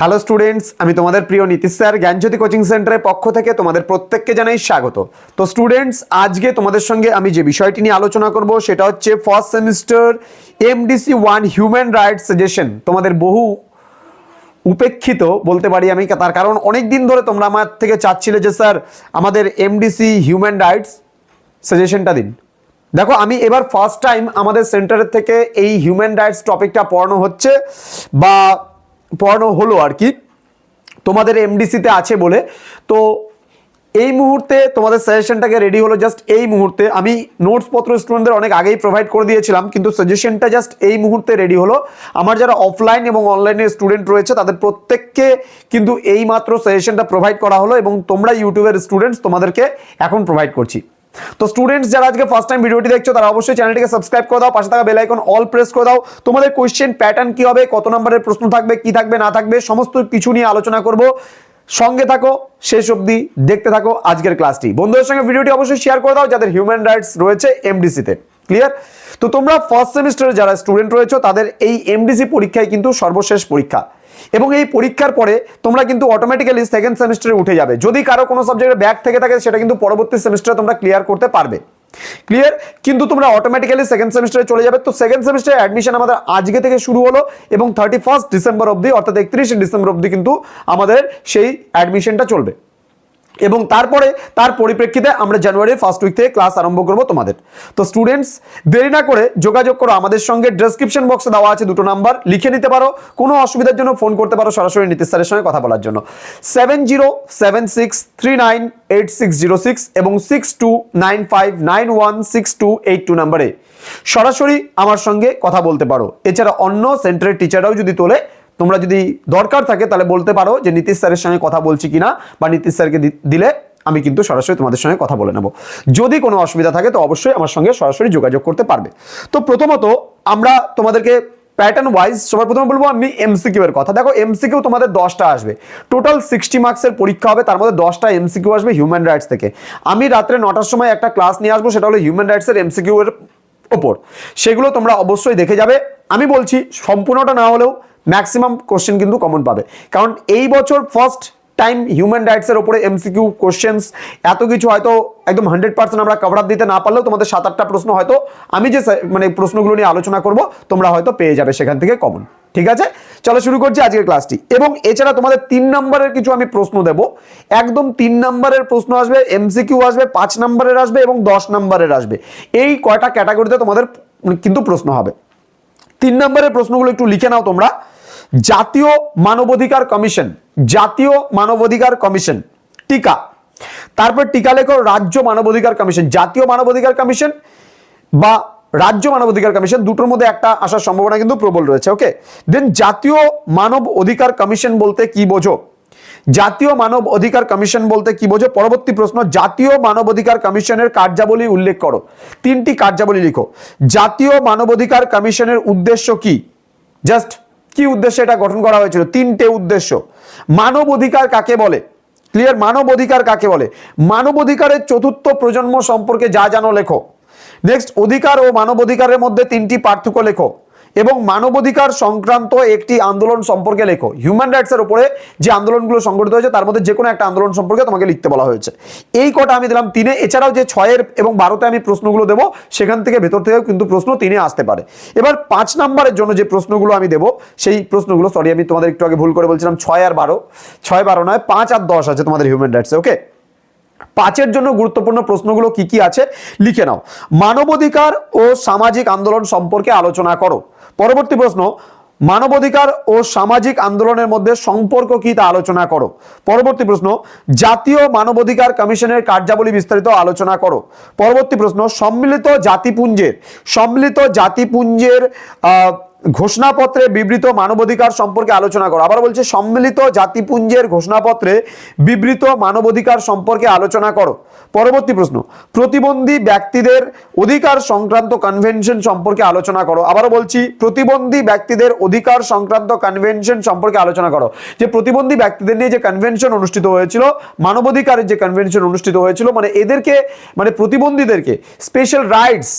Hello students আমি তোমাদের প্রিয় নীতিশ স্যার। জ্ঞানজ্যোতি কোচিং সেন্টারের পক্ষ থেকে তোমাদের প্রত্যেককে জানাই স্বাগত। তো স্টুডেন্টস আজকে তোমাদের সঙ্গে আমি যে বিষয়টি নিয়ে আলোচনা করব, সেটা হচ্ছে first semester MDC one human rights suggestion তোমাদের বহু উপেক্ষিত বলতে পারি আমি, তার কারণ অনেক দিন ধরে তোমরা আমার থেকে চাচ্ছিলে যে, স্যার, আমাদের এমডিসি হিউম্যান রাইটস সাজেশনটা দিন। দেখো, আমি এবার ফার্স্ট টাইম আমাদের সেন্টারের থেকে এই হিউম্যান রাইটস টপিকটা পড়ানো হচ্ছে, বা পড়ানো হলো আর কি। তোমাদের এমডিসিতে আছে বলে। তো এই মুহূর্তে তোমাদের সাজেশনটাকে রেডি হলো জাস্ট এই মুহূর্তে। আমি নোটস পত্র স্টুডেন্টদের অনেক আগেই প্রোভাইড করে দিয়েছিলাম, কিন্তু সাজেশনটা জাস্ট এই মুহূর্তে রেডি হলো। আমার যারা অফলাইন এবং অনলাইনে স্টুডেন্ট রয়েছে, তাদের প্রত্যেককে কিন্তু এই মাত্র সাজেশনটা প্রোভাইড করা হলো এবং তোমরা ইউটিউবের স্টুডেন্টস তোমাদেরকে এখন প্রোভাইড করছি। তো স্টুডেন্টস যারা আজকে ফার্স্ট টাইম ভিডিওটি দেখছ, তারা অবশ্যই চ্যানেলটিকে সাবস্ক্রাইব করে দাও, পাশে থাকা বেল আইকন অল প্রেস করে দাও। তোমাদের কোশ্চেন প্যাটার্ন কি হবে, কত নম্বরের প্রশ্ন থাকবে, কি থাকবে, না থাকবে, সমস্ত কিছু নিয়ে আলোচনা করব। সঙ্গে থাকো, শেষ অবধি দেখতে থাকো আজকের ক্লাসটি বন্ধুদের সঙ্গে ভিডিওটি অবশ্যই শেয়ার করে দাও, যাদের হিউম্যান রাইটস রয়েছে এমডিসিতে ক্লিয়ার তো। তোমরা ফার্স্ট সেমিস্টারে যারা স্টুডেন্ট রয়েছে, তাদের এই এমডিসি পরীক্ষায় কিন্তু সর্বশেষ পরীক্ষা। এবং এই পরীক্ষার পরে তোমরা কিন্তু অটোমেটিক্যালি সেকেন্ড সেমিস্টারে উঠে যাবে। যদি কারও কোনো সাবজেক্টে ব্যাক থেকে থাকে, সেটা কিন্তু পরবর্তী সেমিস্টারে তোমরা ক্লিয়ার করতে পারবে। ক্লিয়ার কিন্তু তোমরা অটোমেটিক্যালি সেকেন্ড সেমিস্টারে চলে যাবে। তো সেকেন্ড সেমিস্টারে অ্যাডমিশন আমাদের আজকে থেকে শুরু হলো এবং থার্টি ফার্স্ট ডিসেম্বর অবধি, অর্থাৎ একত্রিশে ডিসেম্বর অবধি কিন্তু আমাদের সেই অ্যাডমিশনটা চলবে। এবং তারপরে, তার পরিপ্রেক্ষিতে আমরা জানুয়ারির ফার্স্ট উইক থেকে ক্লাস আরম্ভ করব তোমাদের। তো স্টুডেন্টস দেরি না করে যোগাযোগ করো, আমাদের সঙ্গে ডেসক্রিপশন বক্সে দেওয়া আছে দুটো নাম্বার লিখে নিতে পারো, কোনো অসুবিধার জন্য ফোন করতে পারো সরাসরি নীতিশ স্যারের সঙ্গে কথা বলার জন্য। Seven zero seven six three nine eight six zero six এবং six two nine five nine one six two eight two নাম্বারে সরাসরি আমার সঙ্গে কথা বলতে পারো। এছাড়া অন্য সেন্টারের টিচাররাও যদি তোলে তোমরা যদি দরকার থাকে তাহলে বলতে পারো যে নীতিশ স্যারের সঙ্গে কথা বলছি কিনা বা নীতিশ স্যারকে দিলে আমি কিন্তু সরাসরি তোমাদের সঙ্গে কথা বলে নেব। যদি কোনো অসুবিধা থাকে তো অবশ্যই আমার সঙ্গে সরাসরি যোগাযোগ করতে পারবে। তো প্রথমত আমরা তোমাদেরকে প্যাটার্ন ওয়াইজ সবার প্রথমে বলব আমি এমসিকিউ এর কথা। দেখো এমসিকিউ তোমাদের দশটা আসবে। টোটাল সিক্সটি মার্কসের পরীক্ষা হবে, তার মধ্যে দশটা এমসিকিউ আসবে হিউম্যান রাইটস থেকে। আমি রাত্রে নটার সময় একটা ক্লাস নিয়ে আসব, সেটা হলো হিউম্যান রাইটসের এমসিকিউ এর ওপর। সেগুলো তোমরা অবশ্যই দেখে যাবে। আমি বলছি সম্পূর্ণটা না হলেও ম্যাক্সিমাম কোশ্চেন কিন্তু কমন পাবে। কারণ এই বছর ফার্স্ট টাইম হিউম্যান রাইটসের ওপরে এমসিকিউ কোশ্চেন্স এত কিছু হয়তো একদম হান্ড্রেড পার্সেন্ট আমরা কভার আপ দিতে না পারলেও তোমাদের সাত আটটা প্রশ্ন হয়তো আমি যে মানে প্রশ্নগুলো নিয়ে আলোচনা করব, তোমরা হয়তো পেয়ে যাবে সেখান থেকে কমন ঠিক আছে? চলো শুরু করছি আজকের ক্লাসটি এবং এছাড়া তোমাদের তিন নম্বরের কিছু আমি প্রশ্ন দেব। একদম তিন নম্বরের প্রশ্ন আসবে এমসিকিউ আসবে, পাঁচ নম্বরের আসবে এবং দশ নম্বরের আসবে। এই কয়টা ক্যাটাগরিতে তোমাদের কিন্তু প্রশ্ন হবে। তিন নম্বরের প্রশ্নগুলো একটু লিখে নাও তোমরা। জাতীয় মানবাধিকার কমিশন, জাতীয় মানবাধিকার কমিশন, টিকা। তারপর টিকা লেখো রাজ্য মানবাধিকার কমিশন, জাতীয় মানবাধিকার কমিশন বা রাজ্য মানবাধিকার কমিশন, দুটোর মধ্যে একটা আসার সম্ভাবনা কিন্তু প্রবল রয়েছে, ওকে? দেন জাতীয় মানব অধিকার কমিশন বলতে কি বোঝো? জাতীয় মানব অধিকার কমিশন বলতে কি বোঝো? পরবর্তী প্রশ্ন, জাতীয় মানব অধিকার কমিশনের কার্যাবলী উল্লেখ করো। তিনটি কার্যাবলী লিখো। জাতীয় মানবাধিকার কমিশনের উদ্দেশ্য কি? জাস্ট কি উদ্দেশ্যে এটা গঠন করা হয়েছিল? তিনটে উদ্দেশ্য। মানব অধিকার কাকে বলে? ক্লিয়ার মানব অধিকার কাকে বলে? মানব অধিকারের চতুর্থ প্রজন্ম সম্পর্কে যা জানো লেখো। নেক্সট অধিকার ও মানব অধিকারের মধ্যে তিনটি পার্থক্য লেখো। এবং মানবাধিকার সংক্রান্ত একটি আন্দোলন সম্পর্কে লেখো। হিউম্যান রাইটস এর উপরে যে আন্দোলনগুলো সংগঠিত হয়েছে, তার মধ্যে যে কোনো একটা আন্দোলন সম্পর্কে তোমাকে লিখতে বলা হয়েছে। এই কটা আমি দিলাম তিনে, এছাড়াও যে ছয়ের এবং বারোতে আমি প্রশ্নগুলো দেবো, সেখান থেকে ভেতর থেকেও কিন্তু প্রশ্ন তিনে আসতে পারে। এবার পাঁচ নাম্বারের জন্য যে প্রশ্নগুলো আমি দেবো, সেই প্রশ্নগুলো সরি আমি তোমাদের একটু আগে ভুল করে বলছিলাম, ছয় আর বারো। ছয় বারো নয়, পাঁচ আর দশ আছে তোমাদের হিউম্যান রাইটসে ওকে পাঁচের জন্য গুরুত্বপূর্ণ প্রশ্নগুলো কি কি আছে, লিখে নাও। মানবাধিকার ও সামাজিক আন্দোলন সম্পর্কে আলোচনা করো। পরবর্তী প্রশ্ন, মানবাধিকার ও সামাজিক আন্দোলনের মধ্যে সম্পর্ক কি তা আলোচনা করো। পরবর্তী প্রশ্ন, জাতীয় মানবাধিকার কমিশনের কার্যাবলী বিস্তারিত আলোচনা করো। পরবর্তী প্রশ্ন, সম্মিলিত জাতিপুঞ্জের সম্মিলিত জাতিপুঞ্জের ঘোষণাপত্রে বিবৃত মানবাধিকার সম্পর্কে আলোচনা করো। আবার বলছে, সম্মিলিত জাতিপুঞ্জের ঘোষণাপত্রে বিবৃত মানবাধিকার সম্পর্কে আলোচনা করো। পরবর্তী প্রশ্ন, প্রতিবন্ধী ব্যক্তিদের অধিকার সংক্রান্ত কনভেনশন সম্পর্কে আলোচনা করো। আবার বলছি, প্রতিবন্ধী ব্যক্তিদের অধিকার সংক্রান্ত কনভেনশন সম্পর্কে আলোচনা করো। যে প্রতিবন্ধী ব্যক্তিদের নিয়ে যে কনভেনশন অনুষ্ঠিত হয়েছিল, মানবাধিকারের যে কনভেনশন অনুষ্ঠিত হয়েছিল মানে এদেরকে মানে প্রতিবন্ধীদেরকে স্পেশাল রাইটস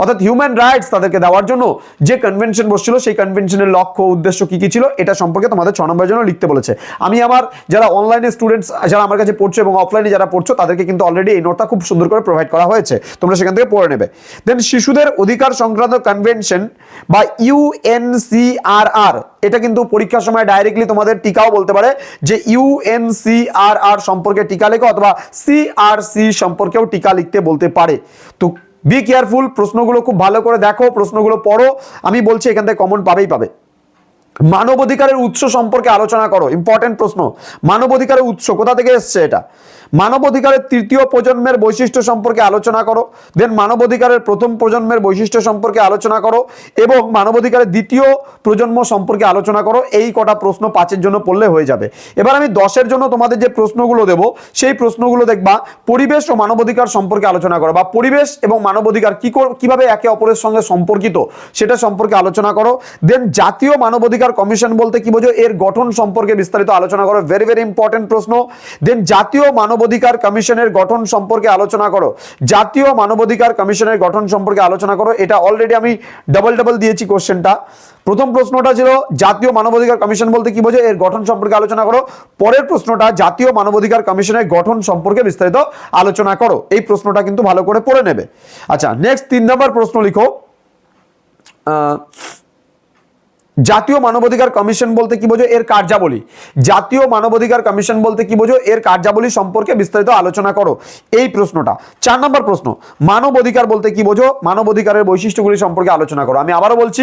অর্থাৎ হিউম্যান রাইটস তাদেরকে দেওয়ার জন্য যে কনভেনশন বসছিল, সেই কনভেনশনের লক্ষ্য উদ্দেশ্য কি কি ছিল, এটা সম্পর্কে তোমাদের ছ নম্বরের জন্য লিখতে বলেছে। আমি আমার যারা অনলাইনে স্টুডেন্টস যারা আমার কাছে পড়ছো এবং অফলাইনে যারা পড়ছো, তাদেরকে কিন্তু অলরেডি এই নোটটা খুব সুন্দর করে প্রোভাইড করা হয়েছে। তোমরা সেখান থেকে পড়ে নেবে। দেন শিশুদের অধিকার সংক্রান্ত কনভেনশন বা ইউএনসিআরআর এটা কিন্তু পরীক্ষার সময় ডাইরেক্টলি তোমাদের টিকাও বলতে পারে যে ইউএনসিআরআর সম্পর্কে টিকা লেখো অথবা সিআরসি সম্পর্কেও টিকা লিখতে বলতে পারে। তো বি কেয়ারফুল প্রশ্নগুলো খুব ভালো করে দেখো, প্রশ্নগুলো পড়ো, আমি বলছি এখান থেকে কমন পাবেই পাবে। মানব অধিকারের উৎস সম্পর্কে আলোচনা করো ইম্পর্টেন্ট প্রশ্ন। মানব অধিকারের উৎস, কোথা থেকে এসছে এটা? মানবাধিকারের তৃতীয় প্রজন্মের বৈশিষ্ট্য সম্পর্কে আলোচনা করো দেন মানবাধিকারের প্রথম প্রজন্মের বৈশিষ্ট্য সম্পর্কে আলোচনা করো এবং মানবাধিকারের দ্বিতীয় প্রজন্ম সম্পর্কে আলোচনা করো, এই কটা প্রশ্ন পাঁচের জন্য পড়লে হয়ে যাবে। এবার আমি দশের জন্য তোমাদের যে প্রশ্নগুলো দেব, সেই প্রশ্নগুলো দেখবা পরিবেশ ও মানবাধিকার সম্পর্কে আলোচনা করো বা পরিবেশ এবং মানবাধিকার কি কীভাবে একে অপরের সঙ্গে সম্পর্কিত সেটা সম্পর্কে আলোচনা করো দেন জাতীয় মানবাধিকার কমিশন বলতে কি বোঝো, এর গঠন সম্পর্কে বিস্তারিত আলোচনা করো ভেরি ভেরি ইম্পর্টেন্ট প্রশ্ন দেন জাতীয় মানবাধিকার কমিশনের গঠন সম্পর্কে আলোচনা করো। জাতীয় মানবাধিকার কমিশনের গঠন সম্পর্কে আলোচনা করো। এটা অলরেডি আমি ডাবল ডাবল দিয়েছি কোশ্চেনটা প্রথম প্রশ্নটা ছিল জাতীয় মানবাধিকার কমিশন বলতে কি বোঝো এর গঠন সম্পর্কে আলোচনা করো। পরের প্রশ্নটা জাতীয় মানবাধিকার কমিশনের গঠন সম্পর্কে বিস্তারিত আলোচনা করো। এই প্রশ্নটা কিন্তু ভালো করে পড়ে নেবে। আচ্ছা নেক্সট তিন নম্বর প্রশ্ন লিখো। আহ, জাতীয় মানবাধিকার কমিশন বলতে কি বোঝো? এর কার্যাবলী। জাতীয় মানবাধিকার কমিশন বলতে কি বোঝো? এর কার্যাবলী সম্পর্কে বিস্তারিত আলোচনা করো। এই প্রশ্নটা। চার নম্বর প্রশ্ন। মানব অধিকার বলতে কি বোঝো? মানব অধিকারের বৈশিষ্ট্যগুলি সম্পর্কে আলোচনা করো। আমি আবারও বলছি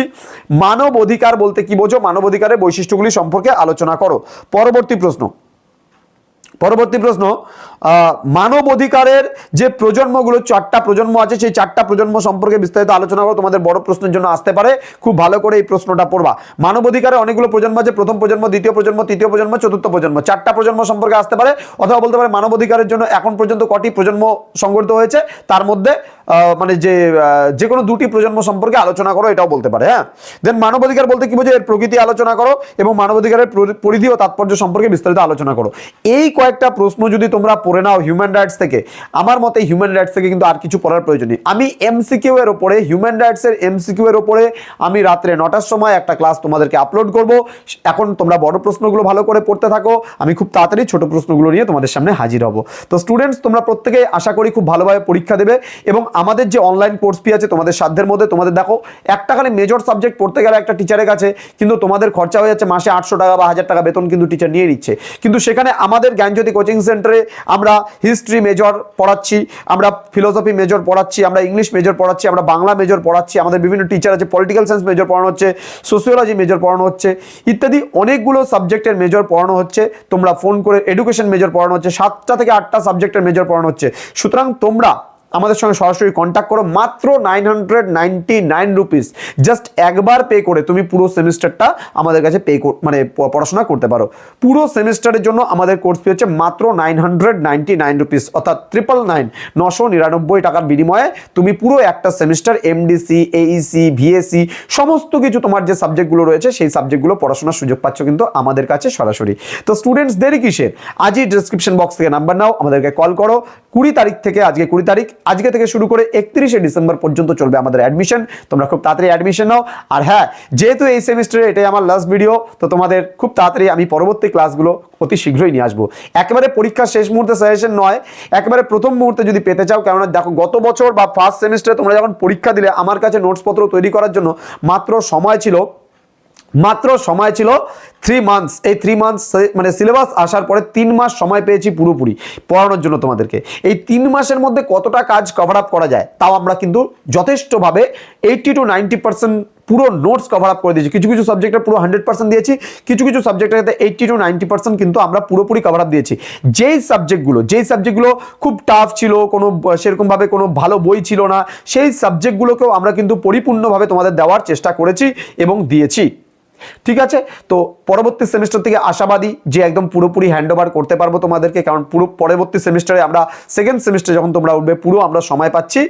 মানব অধিকার বলতে কি বোঝো? মানব অধিকারের বৈশিষ্ট্যগুলি সম্পর্কে আলোচনা করো। পরবর্তী প্রশ্ন। পরবর্তী প্রশ্ন মানব অধিকারের যে প্রজন্মগুলো, চারটা প্রজন্ম আছে, সেই চারটা প্রজন্ম সম্পর্কে বিস্তারিত আলোচনা করো, তোমাদের বড় প্রশ্নের জন্য আসতে পারে। খুব ভালো করে এই প্রশ্নটা পড়বা। মানব অধিকারে অনেকগুলো প্রজন্ম আছে, প্রথম প্রজন্ম, দ্বিতীয় প্রজন্ম, তৃতীয় প্রজন্ম, চতুর্থ প্রজন্ম। চারটা প্রজন্ম সম্পর্কে আসতে পারে, অথবা বলতে পারে মানব অধিকারের জন্য এখন পর্যন্ত কটি প্রজন্ম সংগঠিত হয়েছে, তার মধ্যে মানে যে যে কোনো দুটি প্রজন্ম সম্পর্কে আলোচনা করো, এটাও বলতে পারে হ্যাঁ? দেন মানব অধিকার বলতে কি বোঝো এর প্রকৃতি আলোচনা করো, এবং মানব অধিকারের পরিধি ও তাৎপর্য সম্পর্কে বিস্তারিত আলোচনা করো। এই কয়েকটা প্রশ্ন যদি তোমরা পড়ে নাও হিউম্যান রাইটস থেকে, আমার মতে হিউম্যান রাইটস থেকে কিন্তু আর কিছু পড়ার প্রয়োজন নেই। আমি এমসিকিউ এর ওপরে হিউম্যান রাইটস এর এমসিকিউ এর ওপরে আমি রাত্রে নটার সময় একটা ক্লাস তোমাদেরকে আপলোড করব। এখন তোমরা বড় প্রশ্নগুলো ভালো করে পড়তে থাকো, আমি খুব তাড়াতাড়ি ছোট প্রশ্নগুলো নিয়ে তোমাদের সামনে হাজির হব। তো স্টুডেন্টস তোমরা প্রত্যেকে আশা করি খুব ভালোভাবে পরীক্ষা দেবে এবং আমাদের যে অনলাইন কোর্স ফি আছে তোমাদের সাধ্যের মধ্যে তোমাদের দেখো, একটা খালি মেজর সাবজেক্ট পড়তে গেলে একটা টিচারের কাছে কিন্তু তোমাদের খরচা হয়ে যাচ্ছে মাসে আটশো টাকা বা হাজার টাকা বেতন কিন্তু টিচার নিয়ে নিচ্ছে। কিন্তু সেখানে আমাদের জ্ঞানজ্যোতি কোচিং সেন্টারে আমরা হিস্ট্রি মেজর পড়াচ্ছি, আমরা ফিলোসফি মেজর পড়াচ্ছি, আমরা ইংলিশ মেজর পড়াচ্ছি, আমরা বাংলা মেজর পড়াচ্ছি, আমাদের বিভিন্ন টিচার আছে পলিটিক্যাল সায়েন্স মেজর পড়ানো হচ্ছে সোসিওলজি মেজর পড়ানো হচ্ছে, ইত্যাদি অনেকগুলো সাবজেক্টের মেজর পড়ানো হচ্ছে, তোমরা ফোন করে এডুকেশন মেজর পড়ানো হচ্ছে, সাতটা থেকে আটটা সাবজেক্টের মেজর পড়ানো হচ্ছে। সুতরাং তোমরা আমাদের সঙ্গে সরাসরি কন্ট্যাক্ট করো, মাত্র nine hundred ninety nine rupees just একবার পে করে তুমি পুরো সেমিস্টারটা আমাদের কাছে পে মানে পড়াশোনা করতে পারো। পুরো সেমিস্টারের জন্য আমাদের কোর্স ফি হচ্ছে মাত্র nine hundred ninety nine rupees অর্থাৎ ট্রিপল নাইন নশো নিরানব্বই টাকার বিনিময়ে তুমি পুরো একটা সেমিস্টার এমডিসি এইসি ভিএসি সমস্ত কিছু তোমার যে সাবজেক্টগুলো রয়েছে সেই সাবজেক্টগুলো পড়াশোনার সুযোগ পাচ্ছ কিন্তু আমাদের কাছে সরাসরি। তো স্টুডেন্টস দেরি কিসের? আজই ডিসক্রিপশন বক্স থেকে নাম্বার নাও, আমাদেরকে কল করো। কুড়ি তারিখ থেকে, আজকে কুড়ি তারিখ আজকে থেকে শুরু করে একত্রিশে ডিসেম্বর পর্যন্ত চলবে আমাদের অ্যাডমিশন তোমরা খুব তাড়াতাড়ি অ্যাডমিশন নাও। আর হ্যাঁ যেহেতু এই সেমিস্টারে এটাই আমার লাস্ট ভিডিও তো তোমাদের খুব তাড়াতাড়ি আমি পরবর্তী ক্লাসগুলো অতি শীঘ্রই নিয়ে আসব। একেবারে পরীক্ষার শেষ মুহূর্তে সাজেশন নয়, একেবারে প্রথম মুহূর্তে যদি পেতে চাও, কেননা দেখো গত বছর বা ফার্স্ট সেমিস্টারে তোমরা যখন পরীক্ষা দিলে, আমার কাছে নোটসপত্র তৈরি করার জন্য মাত্র সময় ছিল মাত্র সময় ছিল থ্রি মান্থস এই থ্রি মান্থস মানে সিলেবাস আসার পরে তিন মাস সময় পেয়েছি পুরোপুরি পড়ানোর জন্য তোমাদেরকে। এই তিন মাসের মধ্যে কতটা কাজ কভার আপ করা যায় তাও আমরা কিন্তু যথেষ্টভাবে এইটটি টু নাইনটি পার্সেন্ট পুরো নোটস কভার আপ করে দিয়েছি। কিছু কিছু সাবজেক্টে পুরো হান্ড্রেড পার্সেন্ট দিয়েছি, কিছু কিছু সাবজেক্টের ক্ষেত্রে এইটটি টু নাইনটি পার্সেন্ট কিন্তু আমরা পুরোপুরি কভার আপ দিয়েছি। যেই সাবজেক্টগুলো যেই সাবজেক্টগুলো খুব টাফ ছিল, কোনো, সেরকমভাবে কোনো ভালো বই ছিল না, সেই সাবজেক্টগুলোকেও আমরা কিন্তু পরিপূর্ণভাবে তোমাদের দেওয়ার চেষ্টা করেছি এবং দিয়েছি। ঠিক আছে? তো পরবর্তী সেমিস্টার থেকে আশাবাদী যে একদম পুরোপুরি হ্যান্ড ওভার করতে পারব তোমাদেরকে, কারণ পুরো পরবর্তী সেমিস্টারে আমরা সেকেন্ড সেমিস্টার যখন তোমরা উঠবে, পুরো আমরা সময় পাচ্ছি,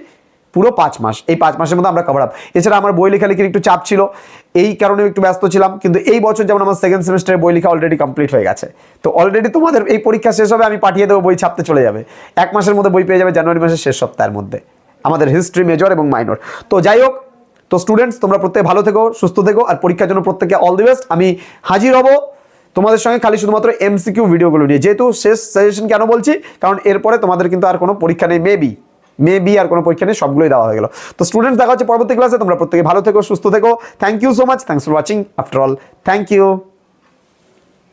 পুরো পাঁচ মাস। এই পাঁচ মাসের মধ্যে আমরা কভার আপ এছাড়া আমার বই লেখালেখির একটু চাপ ছিল, এই কারণে একটু ব্যস্ত ছিলাম, কিন্তু এই বছর যেমন আমার সেকেন্ড সেমিস্টারে বই লেখা অলরেডি কমপ্লিট হয়ে গেছে। তো অলরেডি তোমাদের এই পরীক্ষা শেষ হবে, আমি পাঠিয়ে দেবো, বই ছাপতে চলে যাবে। এক মাসের মধ্যে বই পেয়ে যাবে জানুয়ারি মাসের শেষ সপ্তাহের মধ্যে। আমাদের হিস্ট্রি মেজর এবং মাইনর তো যাই হোক তো স্টুডেন্টস তোমরা প্রত্যেকে ভালো থেকো, সুস্থ থেকো, আর পরীক্ষার জন্য প্রত্যেকে অল দি বেস্ট আমি হাজির হব তোমাদের সঙ্গে খালি শুধুমাত্র এমসিকিউ ভিডিওগুলো নিয়ে। যেহেতু শেষ সাজেশন কেন বলছি? কারণ এরপরে তোমাদের কিন্তু আর কোনো পরীক্ষা নেই মেবি মেবি আর কোনো পরীক্ষা নেই, সবগুলোই দেওয়া হয়ে গেল। তো স্টুডেন্টস দেখা হচ্ছে পরবর্তী ক্লাসে তোমরা প্রত্যেকে ভালো থেকো, সুস্থ থেকো। Thank you so much thanks for watching after all thank you